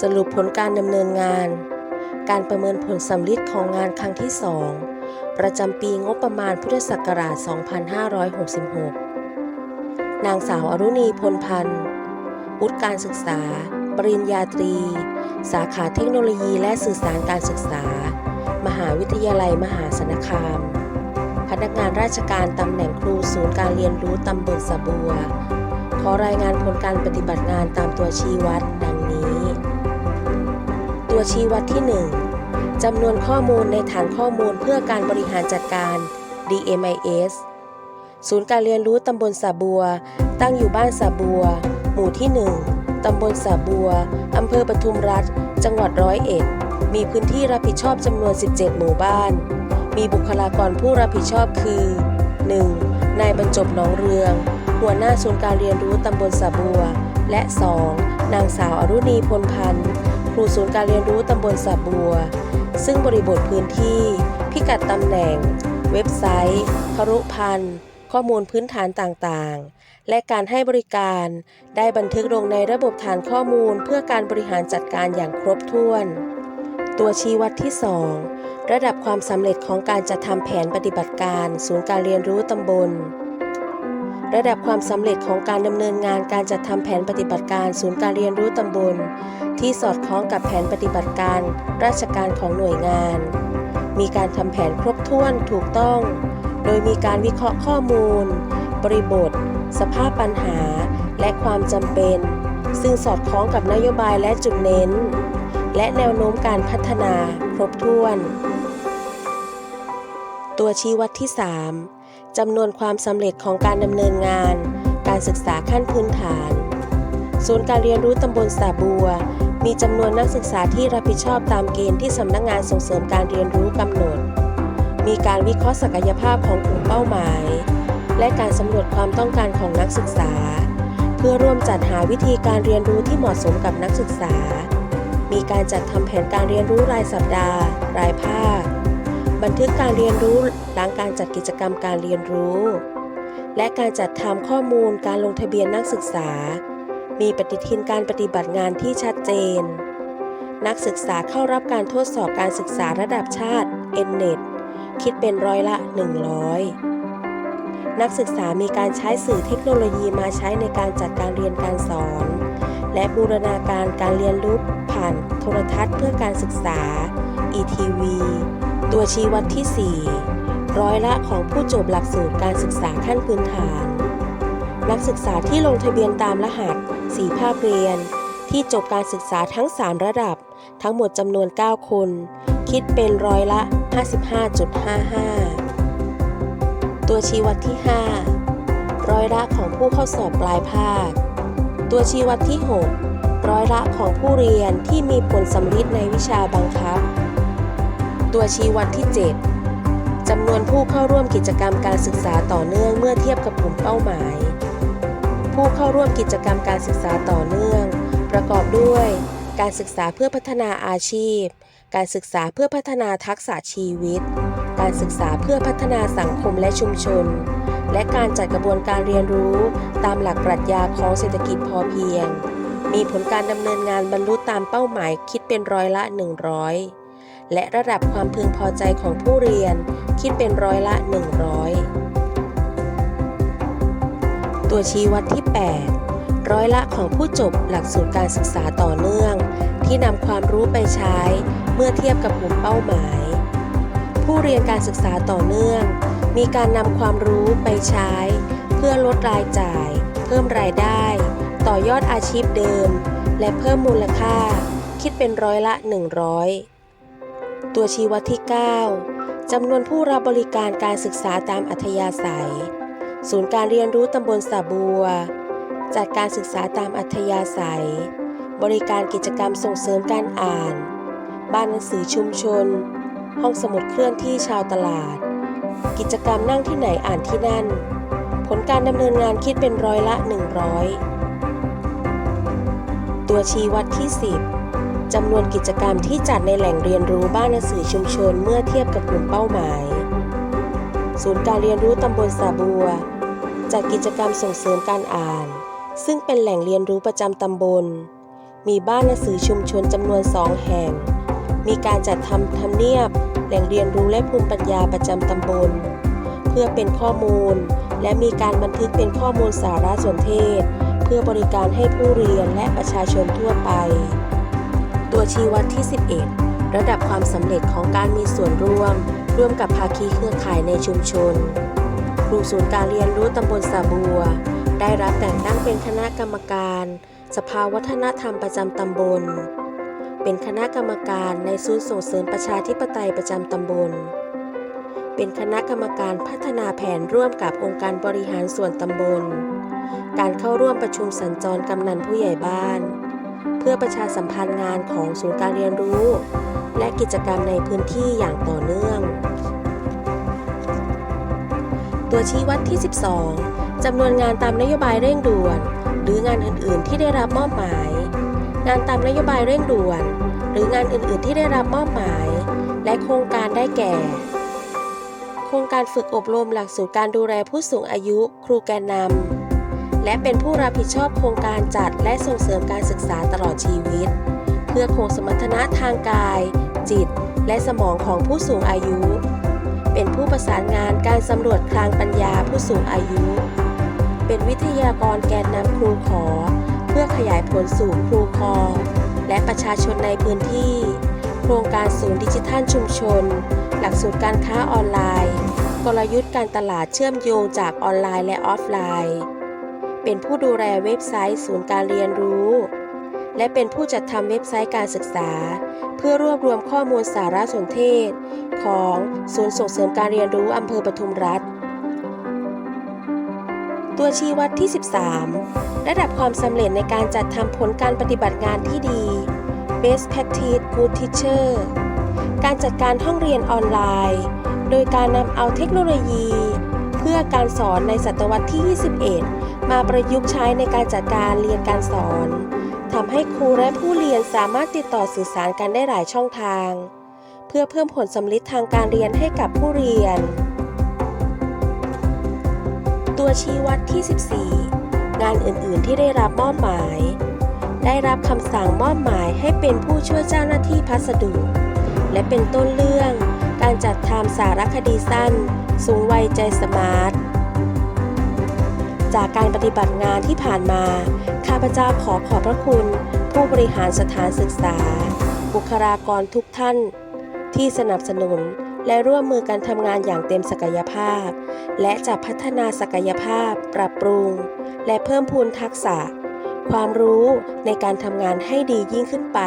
สรุปผลการดำเนินงาน การประเมินผลสำลิดของงานครั้งที่ 2 ประจำปีงบประมาณพุทธศักราช 2566 นางสาวอรุณีพลพันธ์วุฒิการศึกษา ปริญญาตรี สาขาเทคโนโลยีและสื่อสารการศึกษา มหาวิทยาลัยมหาสารคาม พนักงานราชการตำแหน่งครูศูนย์การเรียนรู้ตำบลสะบัว ขอรายงานผลการปฏิบัติงานตามตัวชี้วัดดังนี้ ตัวชี้วัดที่ 1 จำนวนข้อมูลในฐานข้อมูลเพื่อการบริหารจัดการ DMIS ศูนย์การเรียนรู้ตำบลสะบัว ตั้งอยู่บ้านสะบัว หมู่ที่ 1 ตำบลสะบัว อำเภอปทุมรัฐ จังหวัดร้อยเอ็ด มีพื้นที่รับผิดชอบจำนวน 17 หมู่บ้าน มีบุคลากรผู้รับผิดชอบคือ 1. นายบรรจบหนองเรือง หัวหน้าศูนย์การเรียนรู้ตำบลสะบัว และ 2. นางสาวอรุณีพลพันธ์ รูศูนย์การเรียนรู้ตำบลสะบัว ซึ่งบริบทพื้นที่ พิกัดตำแหน่ง เว็บไซต์ครุพันธ์ข้อมูลพื้นฐานต่างๆ และการให้บริการ ได้บันทึกลงในระบบฐานข้อมูลเพื่อการบริหารจัดการอย่างครบถ้วน ตัวชี้วัดที่ 2 ระดับความสำเร็จของการจัดทำแผนปฏิบัติการ ศูนย์การเรียนรู้ตำบล ระดับความสำเร็จของการดำเนินงานการจัดทำแผนปฏิบัติการศูนย์การเรียนรู้ตำบล ที่สอดคล้องกับแผนปฏิบัติการ ราชการของหน่วยงาน มีการทำแผนครบถ้วนถูกต้อง โดยมีการวิเคราะห์ข้อมูล บริบท สภาพปัญหา และความจำเป็น ซึ่งสอดคล้องกับนโยบายและจุดเน้น และแนวโน้มการพัฒนาครบถ้วน ตัวชี้วัดที่ 3 จำนวนความสำเร็จของการดำเนินงาน การศึกษาขั้นพื้นฐาน ศูนย์การเรียนรู้ตำบลสาบัว มีจำนวนนักศึกษาที่รับผิดชอบตามเกณฑ์ที่สำนักงานส่งเสริมการเรียนรู้กำหนด มีการวิเคราะห์ศักยภาพของกลุ่มเป้าหมาย และการสำรวจความต้องการของนักศึกษา เพื่อร่วมจัดหาวิธีการเรียนรู้ที่เหมาะสมกับนักศึกษา มีการจัดทำแผนการเรียนรู้รายสัปดาห์ รายภาค บันทึกการเรียนรู้หลังการจัดกิจกรรมการเรียนรู้ และการจัดทำข้อมูลการลงทะเบียนนักศึกษา มีปฏิทินการปฏิบัติงานที่ชัดเจน นักศึกษาเข้ารับการทดสอบการศึกษาระดับชาติ NNET คิดเป็นร้อยละ 100 นักศึกษามีการใช้สื่อเทคโนโลยีมาใช้ในการจัดการเรียนการสอน และบูรณาการการเรียนรู้ผ่านโทรทัศน์เพื่อการศึกษา ETV ตัวชี้วัดที่ 4 ร้อยละของผู้จบหลักสูตรการศึกษาขั้นพื้นฐาน นักศึกษาที่ลงทะเบียนตามรหัส 4 ภาคเรียน ที่จบการศึกษาทั้ง 3 ระดับ ทั้งหมดจำนวน 9 คน คิดเป็นร้อยละ 55.55 ตัวชี้วัดที่ 5 ร้อยละของผู้เข้าสอบปลายภาค ตัวชี้วัดที่ 6 ร้อยละของผู้เรียนที่มีผลสำลิดในวิชาบังคับ ตัวชี้วัดที่ 7จำนวนผู้เข้าร่วมกิจกรรมการศึกษาต่อเนื่องเมื่อเทียบกับกลุ่มเป้าหมาย ผู้เข้าร่วมกิจกรรมการศึกษาต่อเนื่อง ประกอบด้วย การศึกษาเพื่อพัฒนาอาชีพ การศึกษาเพื่อพัฒนาทักษะชีวิต การศึกษาเพื่อพัฒนาสังคมและชุมชน และการจัดกระบวนการเรียนรู้ตามหลักปรัชญาของเศรษฐกิจพอเพียง มีผลการดำเนินงานบรรลุตามเป้าหมายคิดเป็นร้อยละ 100 และระดับความพึงพอใจของผู้เรียนคิดเป็นร้อยละ 100 ตัวชี้วัดที่ 8 ร้อยละของผู้จบหลักสูตรการศึกษาต่อเนื่อง ที่นำความรู้ไปใช้เมื่อเทียบกับกลุ่มเป้าหมาย ผู้เรียนการศึกษาต่อเนื่อง มีการนำความรู้ไปใช้ เพื่อลดรายจ่าย เพิ่มรายได้ ต่อยอดอาชีพเดิม และเพิ่มมูลค่า คิดเป็นร้อยละ 100 ตัวชี้วัดที่ 9จำนวนผู้รับบริการการศึกษาตามอัธยาศัย ศูนย์การเรียนรู้ตำบลสาบัว จัดการศึกษาตามอัธยาศัย บริการกิจกรรมส่งเสริมการอ่าน บ้านหนังสือชุมชน ห้องสมุดเคลื่อนที่ชาวตลาด กิจกรรมนั่งที่ไหนอ่านที่นั่น ผลการดำเนินงานคิดเป็นร้อยละ 100 ตัวชี้วัดที่ 10จำนวนกิจกรรมที่จัดในแหล่งเรียนรู้บ้านหนังสือชุมชนเมื่อเทียบกับกลุ่มเป้าหมาย ศูนย์การเรียนรู้ตำบลสาบัว จัดกิจกรรมส่งเสริมการอ่าน ซึ่งเป็นแหล่งเรียนรู้ประจำตำบล มีบ้านหนังสือชุมชนจำนวนสองแห่ง มีการจัดทำทำเนียบ แหล่งเรียนรู้และภูมิปัญญาประจำตำบล เพื่อเป็นข้อมูล และมีการบันทึกเป็นข้อมูลสารสนเทศ เพื่อบริการให้ผู้เรียนและประชาชนทั่วไป ตัวชี้วัดที่ 11 ระดับความสำเร็จของการมีส่วนร่วม ร่วมกับภาคีเครือข่ายในชุมชนครูศูนย์การเรียนรู้ตำบลสาบัว ได้รับแต่งตั้งเป็นคณะกรรมการ สภาวัฒนธรรมประจำตำบล เป็นคณะกรรมการในศูนย์ส่งเสริมประชาธิปไตยประจำตำบล เป็นคณะกรรมการพัฒนาแผนร่วมกับองค์การบริหารส่วนตำบล การเข้าร่วมประชุมสัญจรกำนันผู้ใหญ่บ้าน เพื่อประชาสัมพันธ์งานของศูนย์การเรียนรู้ และกิจกรรมในพื้นที่อย่างต่อเนื่อง ตัวชี้วัดที่ 12จำนวนงานตามนโยบายเร่งด่วน หรืองานอื่น ๆ ที่ได้รับมอบหมาย งานตามนโยบายเร่งด่วน หรืองานอื่น ๆ ที่ได้รับมอบหมาย และโครงการได้แก่ โครงการฝึกอบรมหลักสูตรการดูแลผู้สูงอายุ ครูแกนนำและเป็นผู้รับผิดชอบโครงการจัดและส่งเสริมการศึกษาตลอดชีวิต เพื่อคงสมรรถนะทางกาย จิต และสมองของผู้สูงอายุ เป็นผู้ประสานงานการสำรวจคลางปัญญาผู้สูงอายุ เป็นวิทยากรแกนนำครูขอ พื่อขยายผลสู่ครูคอและประชาชนในพื้นที่ โครงการศูนย์ดิจิทัลชุมชน หลักสูตรการค้าออนไลน์ กลยุทธ์การตลาดเชื่อมโยงจากออนไลน์และออฟไลน์ เป็นผู้ดูแลเว็บไซต์ศูนย์การเรียนรู้ และเป็นผู้จัดทำเว็บไซต์การศึกษา เพื่อรวบรวมข้อมูลสารสนเทศ ของศูนย์ส่งเสริมการเรียนรู้อำเภอปทุมรัฐ ตัวชี้วัดที่ 13 ระดับความสำเร็จในการจัดทำผลการปฏิบัติงานที่ดี Best Practice Good Teacher การจัดการห้องเรียนออนไลน์ โดยการนำเอาเทคโนโลยี เพื่อการสอนในศตวรรษที่ 21 มาประยุกต์ใช้ในการจัดการเรียนการสอนทำให้ครูและผู้เรียนสามารถติดต่อสื่อสารกันได้หลายช่องทาง เพื่อเพิ่มผลสำลิดทางการเรียนให้กับผู้เรียน ตัวชี้วัดที่ 14 งานอื่นๆที่ได้รับมอบหมาย ได้รับคำสั่งมอบหมายให้เป็นผู้ช่วยเจ้าหน้าที่พัสดุ และเป็นต้นเรื่องการจัดทำสารคดีสั้น สูงวัยใจสมาร์ท จากการปฏิบัติงานที่ผ่านมา ข้าพเจ้าขอขอบพระคุณ ผู้บริหารสถานศึกษา บุคลากรทุกท่าน ที่สนับสนุน และร่วมมือกันทำงานอย่างเต็มศักยภาพ และจะพัฒนาศักยภาพ ปรับปรุง และเพิ่มพูนทักษะ ความรู้ในการทำงานให้ดียิ่งขึ้นไป